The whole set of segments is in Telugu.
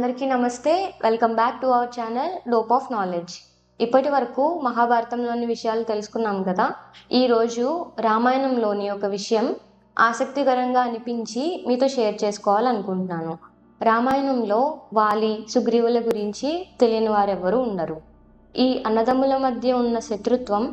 అందరికీ నమస్తే. Welcome back to our channel dope of knowledge ఇప్పటి వరకు మహాభారతంలోని విషయాలు తెలుసుకున్నాం కదా. ఈరోజు రామాయణంలోని ఒక విషయం ఆసక్తికరంగా అనిపించి మీతో షేర్ చేసుకోవాలనుకుంటున్నాను. రామాయణంలో వాలి సుగ్రీవుల గురించి తెలియని వారెవరూ ఉండరు. ఈ అన్నదమ్ముల మధ్య ఉన్న శత్రుత్వం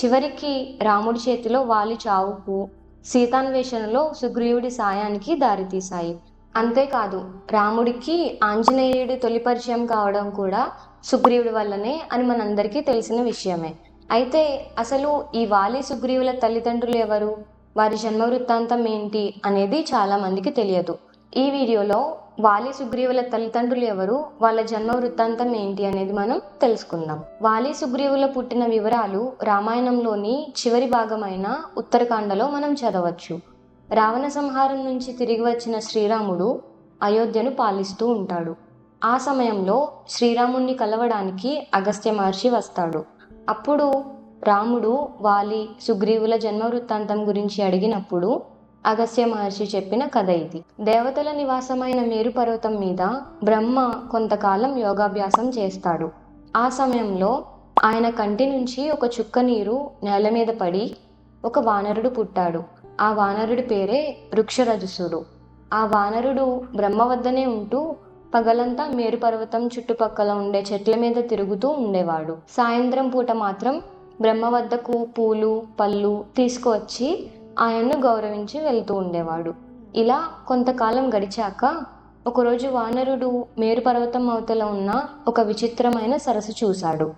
చివరికి రాముడి చేతిలో వాలి చావుకు సీతాన్వేషణలో సుగ్రీవుడి సాయానికి దారితీశాయి. అంతేకాదు రాముడికి ఆంజనేయుడి తొలి పరిచయం కావడం కూడా సుగ్రీవుడి వల్లనే అని మనందరికీ తెలిసిన విషయమే. అయితే అసలు ఈ వాలి సుగ్రీవుల తల్లిదండ్రులు ఎవరు? వారి జన్మ వృత్తాంతం ఏంటి అనేది చాలా మందికి తెలియదు. ఈ వీడియోలో వాలి సుగ్రీవుల తల్లిదండ్రులు ఎవరు? వాళ్ళ జన్మ వృత్తాంతం ఏంటి అనేది మనం తెలుసుకుందాం. వాలి సుగ్రీవుల పుట్టిన వివరాలు రామాయణంలోని చివరి భాగమైన ఉత్తరకాండలో మనం చదవచ్చు. రావణ సంహారం నుంచి తిరిగి వచ్చిన శ్రీరాముడు అయోధ్యను పాలిస్తూ ఉంటాడు. ఆ సమయంలో శ్రీరాముణ్ణి కలవడానికి అగస్త్య మహర్షి వస్తాడు. అప్పుడు రాముడు వాలి సుగ్రీవుల జన్మ వృత్తాంతం గురించి అడిగినప్పుడు అగస్త్య మహర్షి చెప్పిన కథ ఇది. దేవతల నివాసమైన మేరు పర్వతం మీద బ్రహ్మ కొంతకాలం యోగాభ్యాసం చేస్తాడు. ఆ సమయంలో ఆయన కంటి నుంచి ఒక చుక్క నీరు నేల మీద పడి ఒక వానరుడు పుట్టాడు. ఆ వానరుడి పేరే వృక్షరజసుడు. ఆ వానరుడు బ్రహ్మ వద్దనే ఉంటూ పగలంతా మేరుపర్వతం చుట్టుపక్కల ఉండే చెట్ల మీద తిరుగుతూ ఉండేవాడు. సాయంత్రం పూట మాత్రం బ్రహ్మ వద్దకు పూలు పళ్ళు తీసుకువచ్చి ఆయన్ను గౌరవించి వెళ్తూ ఉండేవాడు. ఇలా కొంతకాలం గడిచాక ఒకరోజు వానరుడు మేరుపర్వతం అవతల ఉన్న ఒక విచిత్రమైన సరస్సు చూశాడు.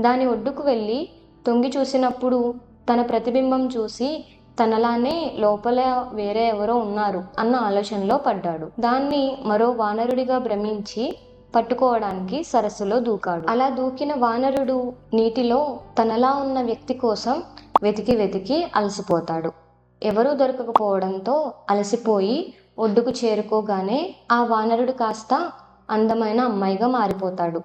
దాని ఒడ్డుకు వెళ్ళి తొంగి చూసినప్పుడు తన ప్రతిబింబం చూసి తనలానే లోపల వేరే ఎవరో ఉన్నారు అన్న ఆలోచనలో పడ్డాడు. దాన్ని మరో వానరుడిగా భ్రమించి పట్టుకోవడానికి సరస్సులో దూకాడు. అలా దూకిన వానరుడు నీటిలో తనలా ఉన్న వ్యక్తి కోసం వెతికి వెతికి అలసిపోతాడు. ఎవరూ దొరకకపోవడంతో అలసిపోయి ఒడ్డుకు చేరుకోగానే ఆ వానరుడు కాస్త అందమైన అమ్మాయిగా మారిపోతాడు.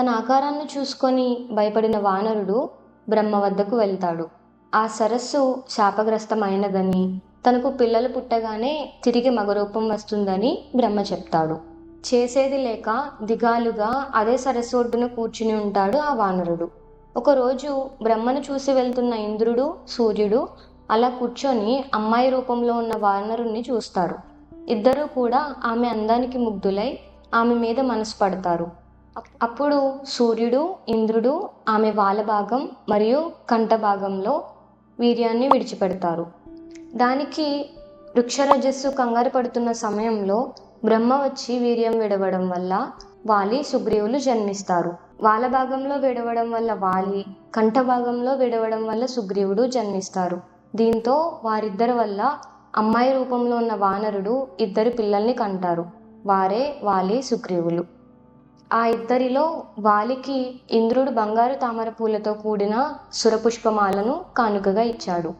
తన ఆకారాన్ని చూసుకొని భయపడిన వానరుడు బ్రహ్మ వద్దకు వెళ్తాడు. ఆ సరస్సు శాపగ్రస్తమైనదని తనకు పిల్లలు పుట్టగానే తిరిగి మగరూపం వస్తుందని బ్రహ్మ చెప్తాడు. చేసేది లేక దిగాలుగా అదే సరస్సు ఒడ్డున కూర్చుని ఉంటాడు ఆ వానరుడు. ఒకరోజు బ్రహ్మను చూసి వెళ్తున్న ఇంద్రుడు సూర్యుడు అలా కూర్చొని అమ్మాయి రూపంలో ఉన్న వానరుణ్ణి చూస్తారు. ఇద్దరూ కూడా ఆమె అందానికి ముగ్ధులై ఆమె మీద మనసు పడతారు. అప్పుడు సూర్యుడు ఇంద్రుడు ఆమె వాల భాగం మరియు కంఠ భాగంలో వీర్యాన్ని విడిచిపెడతారు. దానికి వృక్షరజస్సు కంగారు పడుతున్న సమయంలో బ్రహ్మ వచ్చి వీర్యం విడవడం వల్ల వాలి సుగ్రీవులు జన్మిస్తారు. వాళ్ళ భాగంలో విడవడం వల్ల వాలి కంఠ భాగంలో విడవడం వల్ల సుగ్రీవుడు జన్మిస్తారు. దీంతో వారిద్దరి వల్ల అమ్మాయి రూపంలో ఉన్న వానరుడు ఇద్దరు పిల్లల్ని కంటారు. వారే వాలి సుగ్రీవులు. ఆ ఇద్దరిలో వాలికి ఇంద్రుడు బంగారు తామర పూలతో కూడిన సురపుష్పమాలను కానుకగా ఇచ్చాడు.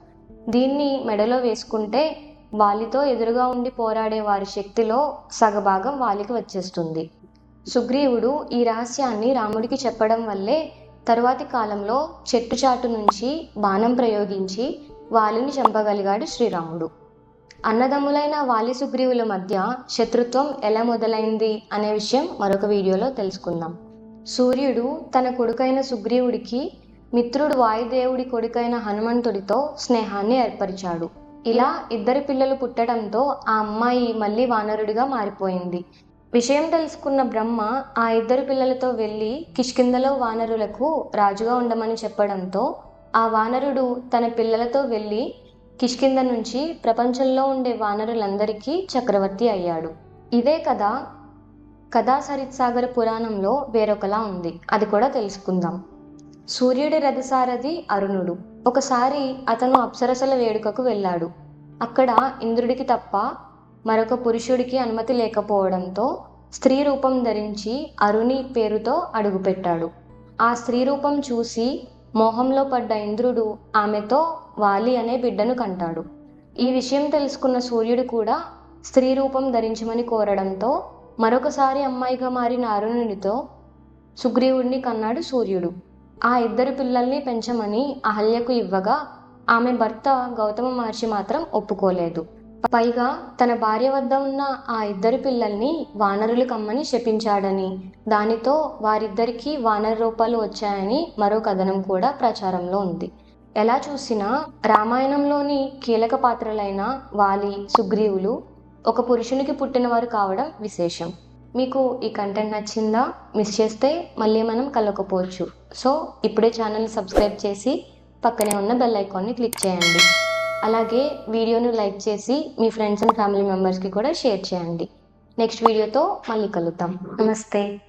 దీన్ని మెడలో వేసుకుంటే వాలితో ఎదురుగా ఉండి పోరాడే వారి శక్తిలో సగభాగం వాలికి వచ్చేస్తుంది. సుగ్రీవుడు ఈ రహస్యాన్ని రాముడికి చెప్పడం వల్లే తరువాతి కాలంలో చెట్టు చాటు నుంచి బాణం ప్రయోగించి వాలిని చంపగలిగాడు శ్రీరాముడు. అన్నదమ్ములైన వాలి సుగ్రీవుల మధ్య శత్రుత్వం ఎలా మొదలైంది అనే విషయం మరొక వీడియోలో తెలుసుకుందాం. సూర్యుడు తన కొడుకైన సుగ్రీవుడికి మిత్రుడు వాయుదేవుడి కొడుకైన హనుమంతుడితో స్నేహాన్ని ఏర్పరిచాడు. ఇలా ఇద్దరు పిల్లలు పుట్టడంతో ఆ అమ్మాయి మళ్ళీ వానరుడిగా మారిపోయింది. విషయం తెలుసుకున్న బ్రహ్మ ఆ ఇద్దరు పిల్లలతో వెళ్ళి కిష్కిందలో వానరులకు రాజుగా ఉండమని చెప్పడంతో ఆ వానరుడు తన పిల్లలతో వెళ్ళి కిష్కింద నుంచి ప్రపంచంలో ఉండే వానరులందరికీ చక్రవర్తి అయ్యాడు. ఇదే కథ కథా సరిత్సాగర పురాణంలో వేరొకలా ఉంది. అది కూడా తెలుసుకుందాం. సూర్యుడి రథసారథి అరుణుడు. ఒకసారి అతను అప్సరసల వేడుకకు వెళ్ళాడు. అక్కడ ఇంద్రుడికి తప్ప మరొక పురుషుడికి అనుమతి లేకపోవడంతో స్త్రీ రూపం ధరించి అరుణి పేరుతో అడుగుపెట్టాడు. ఆ స్త్రీ రూపం చూసి మోహంలో పడ్డ ఇంద్రుడు ఆమెతో వాలి అనే బిడ్డను కంటాడు. ఈ విషయం తెలుసుకున్న సూర్యుడు కూడా స్త్రీ రూపం ధరించమని కోరడంతో మరొకసారి అమ్మాయిగా మారిన అరుణునితో సుగ్రీవుడిని కన్నాడు సూర్యుడు. ఆ ఇద్దరు పిల్లల్ని పెంచమని అహల్యకు ఇవ్వగా ఆమె భర్త గౌతమ మహర్షి మాత్రం ఒప్పుకోలేదు. పైగా తన భార్య వద్ద ఉన్న ఆ ఇద్దరు పిల్లల్ని వానరులు కమ్మని శపించాడని దానితో వారిద్దరికీ వానర రూపాలు వచ్చాయని మరో కథనం కూడా ప్రచారంలో ఉంది. ఎలా చూసినా రామాయణంలోని కీలక పాత్రలైన వాలి సుగ్రీవులు ఒక పురుషునికి పుట్టినవారు కావడం విశేషం. మీకు ఈ కంటెంట్ నచ్చిందా? మిస్ చేస్తే మళ్ళీ మనం కలవకపోవచ్చు. సో ఇప్పుడే ఛానల్ సబ్స్క్రైబ్ చేసి పక్కనే ఉన్న బెల్ ఐకాన్ని క్లిక్ చేయండి. అలాగే వీడియోను లైక్ చేసి మీ ఫ్రెండ్స్ అండ్ ఫ్యామిలీ మెంబర్స్కి కూడా షేర్ చేయండి. నెక్స్ట్ వీడియోతో మళ్ళీ కలుద్దాం. నమస్తే.